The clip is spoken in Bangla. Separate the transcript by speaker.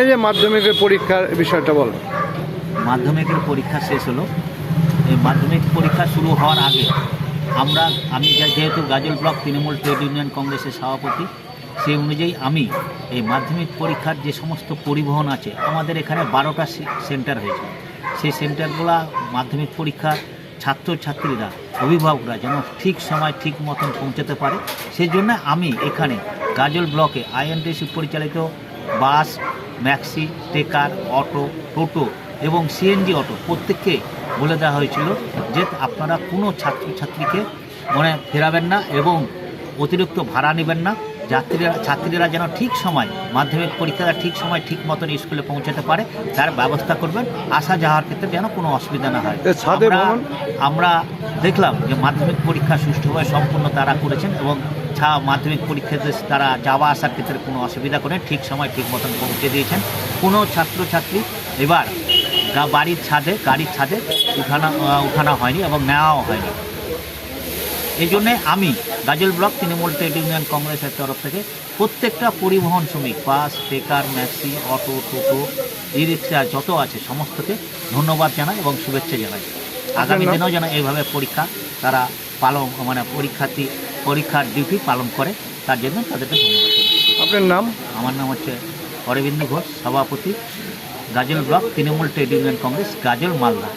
Speaker 1: এই যে মাধ্যমিকের পরীক্ষার বিষয়টা বলো।
Speaker 2: মাধ্যমিকের পরীক্ষা শেষ হলো। এই মাধ্যমিক পরীক্ষা শুরু হওয়ার আগে আমরা, আমি যেহেতু গাজল ব্লক তৃণমূল ট্রেড ইউনিয়ন কংগ্রেসের সভাপতি, সেই অনুযায়ী আমি এই মাধ্যমিক পরীক্ষার যে সমস্ত পরিবহন আছে, আমাদের এখানে বারোটা সেন্টার হয়েছে। সেই সেন্টারগুলো মাধ্যমিক পরীক্ষার ছাত্রছাত্রীরা, অভিভাবকরা যেন ঠিক সময় ঠিক মতন পৌঁছাতে পারে। সেই জন্য আমি এখানে গাজল ব্লকে আইএনটিসি পরিচালিত বাস ম্যাক্সি টেকার অটো টোটো এবং সিএনজি অটো প্রত্যেককে বলে দেওয়া হয়েছিল যে আপনারা কোনো ছাত্রছাত্রীকে মানে ফেরাবেন না এবং অতিরিক্ত ভাড়া নেবেন না। যাত্রীরা ছাত্রীরা যেন ঠিক সময় মাধ্যমিক পরীক্ষাটা ঠিক সময় ঠিক মতন স্কুলে পৌঁছাতে পারে তার ব্যবস্থা করবেন। আসা যাওয়ার ক্ষেত্রে যেন কোনো অসুবিধা না হয়। আমরা দেখলাম যে মাধ্যমিক পরীক্ষা সুষ্ঠুভাবে সম্পূর্ণ তারা করেছেন এবং ছা মাধ্যমিক পরীক্ষাতে তারা যাওয়া আসার ক্ষেত্রে কোনো অসুবিধা করে ঠিক সময় ঠিক মতন পৌঁছে দিয়েছেন। কোনো ছাত্রছাত্রী এবার বাড়ির ছাদে গাড়ির ছাদে উঠানো উঠানো হয়নি এবং নেওয়াও হয়নি। এই জন্যে আমি গাজল ব্লক তৃণমূল ট্রেড ইউনিয়ন কংগ্রেসের তরফ থেকে প্রত্যেকটা পরিবহন শ্রমিক বাস টেকার maxi auto toto e rickshaw যত আছে সমস্তকে ধন্যবাদ জানাই এবং শুভেচ্ছা জানাই। আগামী দিনেও যেন এইভাবে পরীক্ষা তারা পালন মানে পরীক্ষার্থী পরীক্ষার ডিউটি পালন করে তার জন্য তাদেরকে ধন্যবাদ।
Speaker 1: আপনার নাম?
Speaker 2: আমার নাম হচ্ছে অরবিন্দ ঘোষ সভাপতি Gajol block Trinamool trade union Congress Gajol Malda.